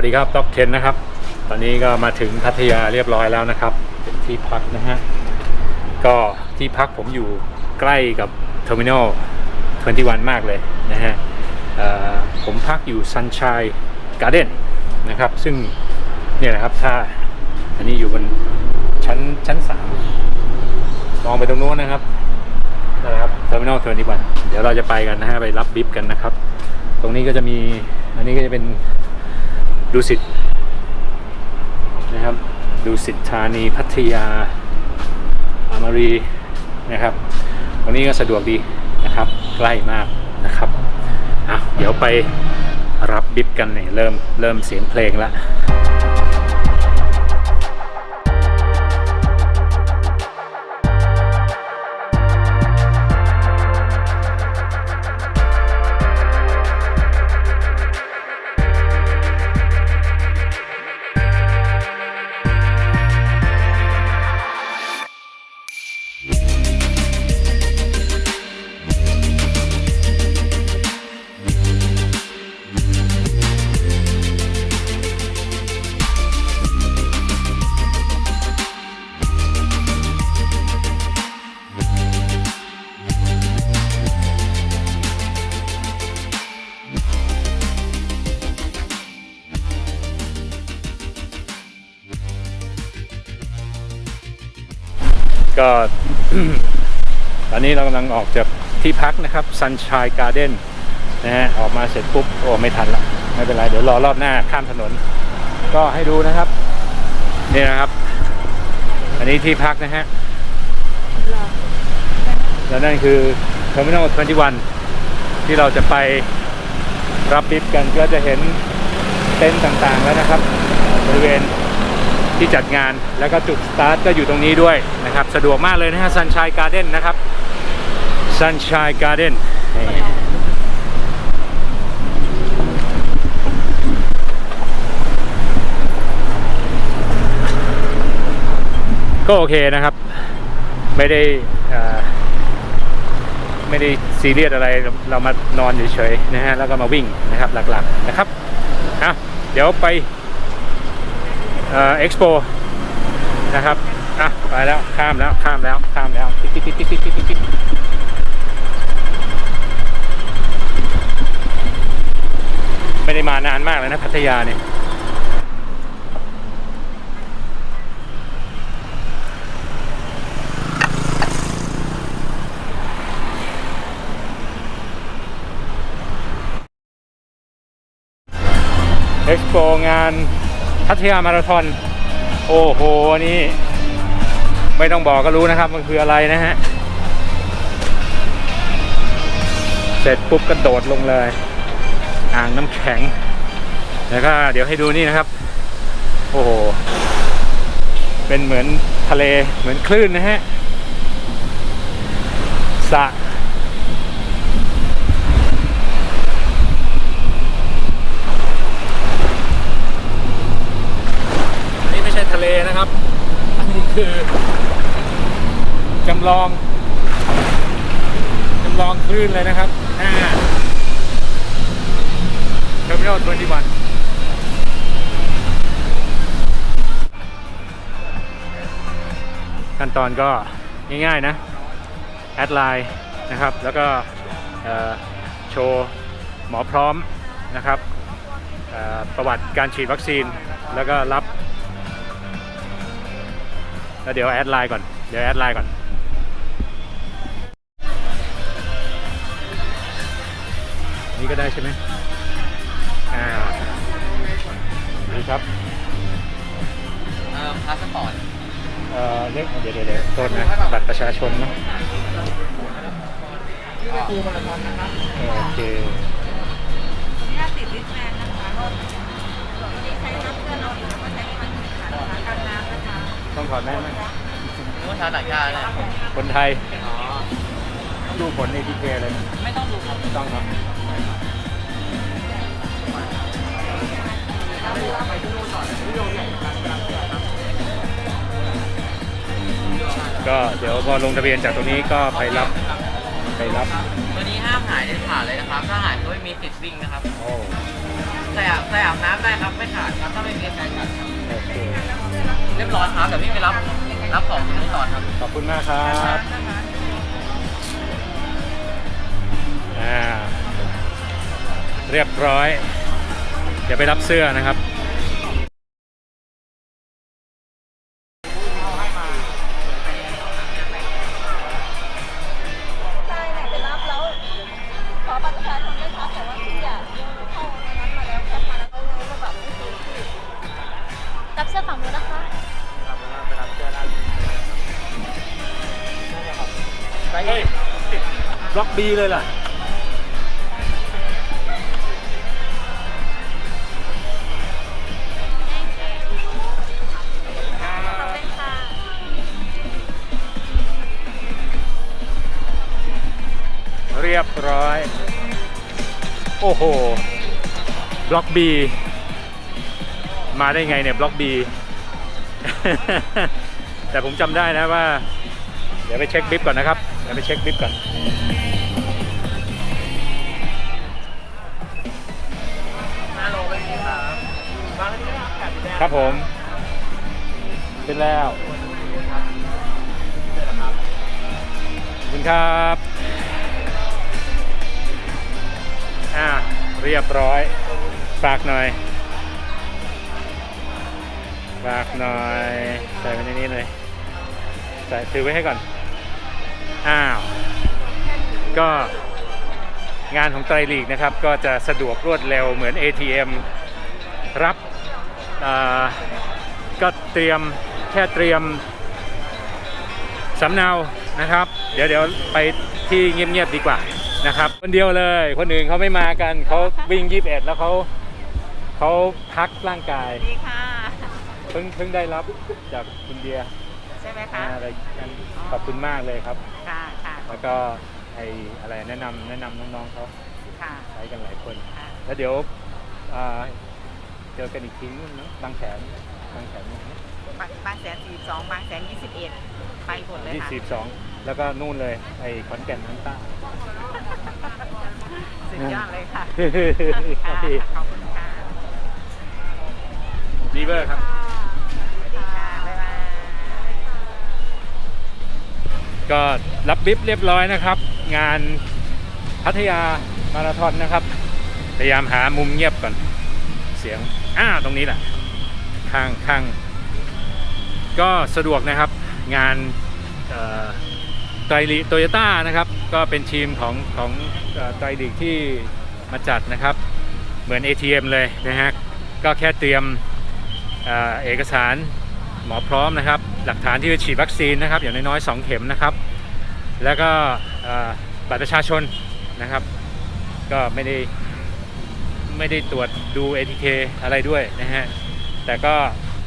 วัสดีครับต็อกเทนนะครับ ตอนนี้ก็มาถึงพัทยาเรียบร้อยแล้วนะครับ เป็นที่พักนะฮะ ก็ที่พักผมอยู่ใกล้กับเทอร์มินอล21 มากเลยนะฮะผมพักอยู่ Sunshine Garden นะครับ ซึ่งเนี่ยนะครับถ้าอันนี้อยู่บนชั้นชั้น3มมองไปตรงนู้นนะครับนะครับเทอร์มินอล21เดี๋ยวเราจะไปกันนะฮะไปรับบิฟกันนะครับ ตรงนี้ก็จะมีอันนี้ก็จะเป็น ดูสิตนะครับดูสิตธานีพัทยาอามารีนะครับตรงนี้ก็สะดวกดีนะครับใกล้มากนะครับอะเดี๋ยวไปรับบิบกันเนี่ยเริ่มเริ่มเสียงเพลงแล้ว ก็ ตอนนี้เรากำลังออกจากที่พักนะครับ Sunshine Garden นะฮะออกมาเสร็จปุ๊บ โอ้ ไม่ทันละไม่เป็นไร เดี๋ยวรอรอบหน้าข้ามถนน ก็ให้ดูนะครับ นี่นะครับ อันนี้ที่พักนะฮะ แล้วนั่นคือ Terminal 21 ที่เราจะไปรับบิฟกันก็จะเห็นเต็นท์ต่างๆแล้วนะครับ บริเวณ ที่จัดงานแล้วก็จุดสตาร์ทก็อยู่ตรงนี้ด้วยนะครับ สะดวกมากเลยนะฮะ Sunshine Garden นะครับ Sunshine Garden นี่ก็โอเคนะครับ ไม่ได้ไม่ได้ซีเรียสอะไรเรามานอนเฉยๆนะฮะแล้วก็มาวิ่งนะครับหลักๆนะครับอะเดี๋ยวไป เอ่อ็กซ์โปนะครับ อะ ไปแล้ว ข้ามแล้ว ข้ามแล้ว ข้ามแล้วปิดติ๊ดติ๊ดติ๊ดติ๊ดติ๊ดติ๊ดไม่ได้มานานมากแล้วนะพัทยาเนี่ย เอ็กซ์โปงาน พัทยามาราธอน โอ้โหอันนี่ ไม่ต้องบอกก็รู้นะครับ มันคืออะไรนะฮะ เสร็จปุ๊บกระโดดลงเลย อ่างน้ำแข็ง แล้วก็เดี๋ยวให้ดูนี่นะครับ โอ้โห เป็นเหมือนทะเล เหมือนคลื่นนะฮะสระ อันนี้ไม่ใช่ทะเลนะครับ อั นนี้คือจำลองจำลองคลื่นเลยนะครับหน้าเทอร์มินอล21ขั้นตอนก็ง่ายๆนะ แอดไลน์นะครับ แล้วก็โชว์หมอพร้อมนะครับประวัติการฉีดวัคซีน แล้วก็รับ แล้วเดี๋ยวแอดไลน์ก่อน เดี๋ยวแอดไลน์ก่อน นี่ก็ได้ใช่ไหมอ่าดีครับ เอ่อพาสปอร์ตเอ่อเล็กเดี๋ยวเดี๋ยวเดี๋ยวโทษนะ บัตรประชาชนเนอะโอเค นะคะต้องถอดแมสไหมนึกว่าชาวต่างชาติเลยคนไทยอ๋อดูผล ATK เลยไหมไม่ต้องดูครับไม่ต้องครับก็เดี๋ยวพอลงทะเบียนจากตรงนี้ก็ไปรับ ไปรับ ตัวนี้ห้ามหายเด็ดขาดเลยนะครับ ถ้าหายก็ไม่มีสิทธิ์วิ่งนะครับโอ้ใส่อาบใส่อาบน้ำได้ครับไม่ขาดครับถ้าไม่มีแฟนกันครับโอเคเรียบร้อยครับเดี๋ยวพี่ไปรับรับของที่นี่ต่อครับ ขอบคุณมากครับอ่าเรียบร้อย เดี๋ยวไปรับเสื้อนะครับ บล็อกบีเลยล่ะ ขอบคุณค่ะเรียบร้อย โอ้โห บล็อกบี มาได้ไงเนี่ย บล็อกบี แต่ผมจำได้นะว่า เดี๋ยวไปเช็คบิฟก่อนนะครับ เดี๋ยวไปเช็คบิฟก่อน ครับผม เป็นแล้วขอบคุณครับ อ่า เรียบร้อย ฝากหน่อย ฝากหน่อย ใส่ไว้ในนี้เลย ใส่ถือไว้ให้ก่อน อ้าว ก็งานของไตรลีกนะครับ ก็จะสะดวกรวดเร็วเหมือน ATM รับ ก็เตรียมแค่เตรียมสำเนานะครับ เดี๋ยวเดี๋ยวไปที่เงียบๆดีกว่านะครับ คนเดียวเลยคนอื่นเขาไม่มากันเขาวิ่งยีิบเอ็ดแล้วเขาเขาพักร่างกายดีค่ะเพิ่งเพิ่งได้รับจากคุณเดียใช่ไหมคะอ่าอะไรกันขอบคุณมากเลยครับค่ะค่ะแล้วก็ไออะไรแนะนำแนะนำน้องๆเขาค่ะใช้กันหลายคนค่ะแล้วเดี๋ยวอ่า เจอกันอีกทีนึงนะบางแสนบางแสนนะบางบางแสนสี่สองบางแสนยี่สิบเอ็ดไปหมดเลยที่ค่ะ สิบสองแล้วก็นู่นเลย ไอ้ขอนแก่นน้ำต้าสุดยอดเลยค่ะครัค่ะบพี่ขอบคุณค่ะดีเบอร์ครับ สวัสดีค่ะ บ๊ายบาย ก็รับบิฟเรียบร้อยนะครับ งานพัทยามาราธอนนะครับ พยายามหามุมเงียบก่อน เสียง อ้าตรงนี้แหละข้างข้างก็สะดวกนะครับงานไตรลีโตโยต้านะครับ ก็เป็นทีมของของไตรลีกที่มาจัดนะครับ เหมือน ATM เลยนะฮะก็แค่เตรียมเอเอกสารหมอพร้อมนะครับ หลักฐานที่จะฉีดวัคซีนนะครับ อย่างน้อยๆ2เข็มนะครับ แล้วก็บัตรประชาชนนะครับ ก็ไม่ได้ ไม่ได้ตรวจดู ATK อะไรด้วยนะฮะแต่ก็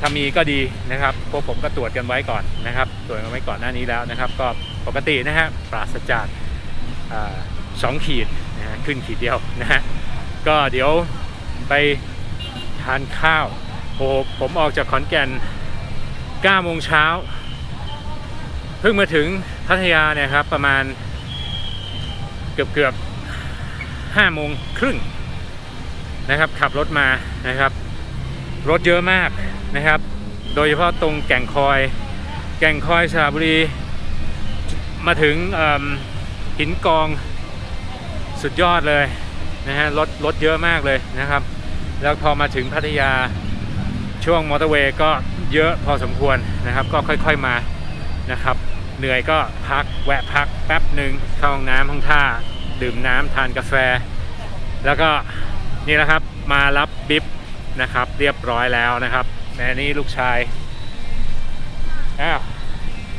ถ้ามีก็ดีนะครับ พวกผมก็ตรวจกันไว้ก่อนนะครับ ตรวจกันไว้ก่อนหน้านี้แล้วนะครับ ก็ปกตินะฮะปราศจากสองขีดนะฮะขึ้นขีดเดียวนะฮะก็เดี๋ยวไปทานข้าวโอ้ผมออกจากขอนแก่น9โมงเช้าเพิ่งมาถึงพัทยาเนี่ยครับประมาณเกือบเกือบห้าโมงครึ่ง นะครับขับรถมานะครับ รถเยอะมากนะครับ โดยเฉพาะตรงแก่งคอย แก่งคอยสระบุรี มาถึงหินกองสุดยอดเลยนะฮะรถรถเยอะมากเลยนะครับ แล้วพอมาถึงพัทยาช่วงมอเตอร์เวย์ก็เยอะพอสมควรนะครับ ก็ค่อยๆมานะครับ เหนื่อยก็พักแวะพักแป๊บหนึ่งเข้าห้องน้ำห้องท่า ดื่มน้ำทานกาแฟ แล้วก็ นี่แหละครับมารับบิฟนะครับ เรียบร้อยแล้วนะครับแม่นี่ลูกชายอ้าว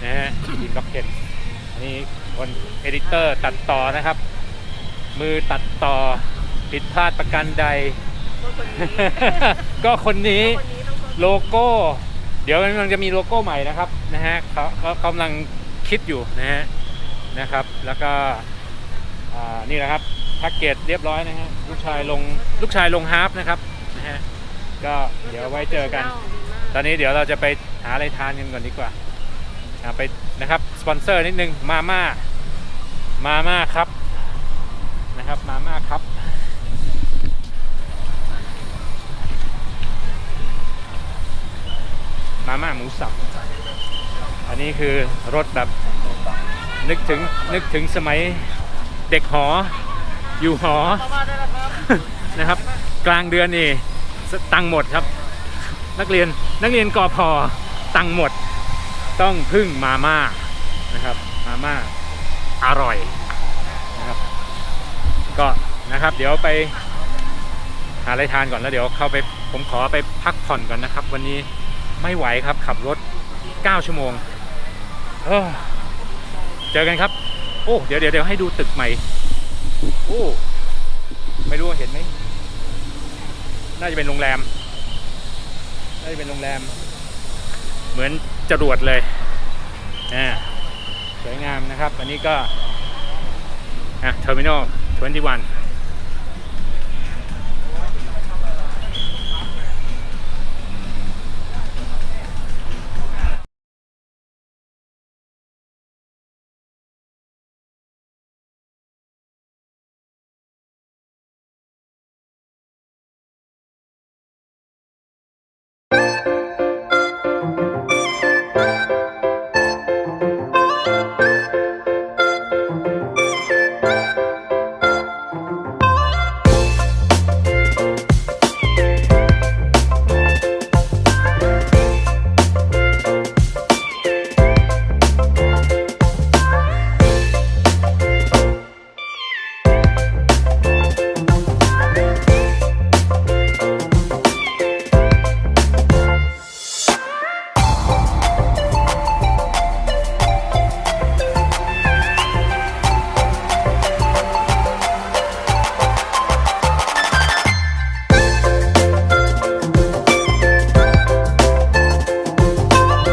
นะฮะทีมด็อกเก็ตนนี้คนเอดิเตอร์ตัดต่อนะครับ มือตัดต่อผิดพลาดประกันใด ก็คนนี้โลโก้ เดี๋ยวมันจะมีโลโก้ใหม่นะครับนะฮะเขาเขากำลังคิดอยู่นะฮะนะครับ แล้วก็นี่แหละครับ แพ็กเกจเรียบร้อยนะฮะลูกชายลงลูกชายลงฮาร์ฟนะครับนะฮะก็เดี๋ยวไว้เจอกัน ตอนนี้เดี๋ยวเราจะไปหาอะไรทานกันก่อนดีกว่าไปนะครับสปอนเซอร์นิดนึงมาม่ามาม่าครับนะครับมาม่าครับมาม่าหมูสับ อันนี้คือรสแบบนึกถึงนึกถึงสมัยเด็กหอ อยู่หอ นะครับ กลางเดือนนี่สตังค์หมดครับ นักเรียนนักเรียนกอพอตังค์หมด ต้องพึ่งมาม่านะครับ มาม่าอร่อยนะครับ ก็นะครับ เดี๋ยวไปหาอะไรทานก่อนแล้วเดี๋ยวเข้าไปผมขอไปพักผ่อนก่อนนะครับ วันนี้ไม่ไหวครับขับรถ 9 ชั่วโมงเออเจอกันครับ โอ้ เดี๋ยวเดี๋ยวเดี๋ยวให้ดูตึกใหม่โอ้ ไม่รู้ว่าเห็นไหม น่าจะเป็นโรงแรม น่าจะเป็นโรงแรม เหมือนจรวดเลยอ่าสวยงามนะครับ อันนี้ก็อะเทอร์มินอล21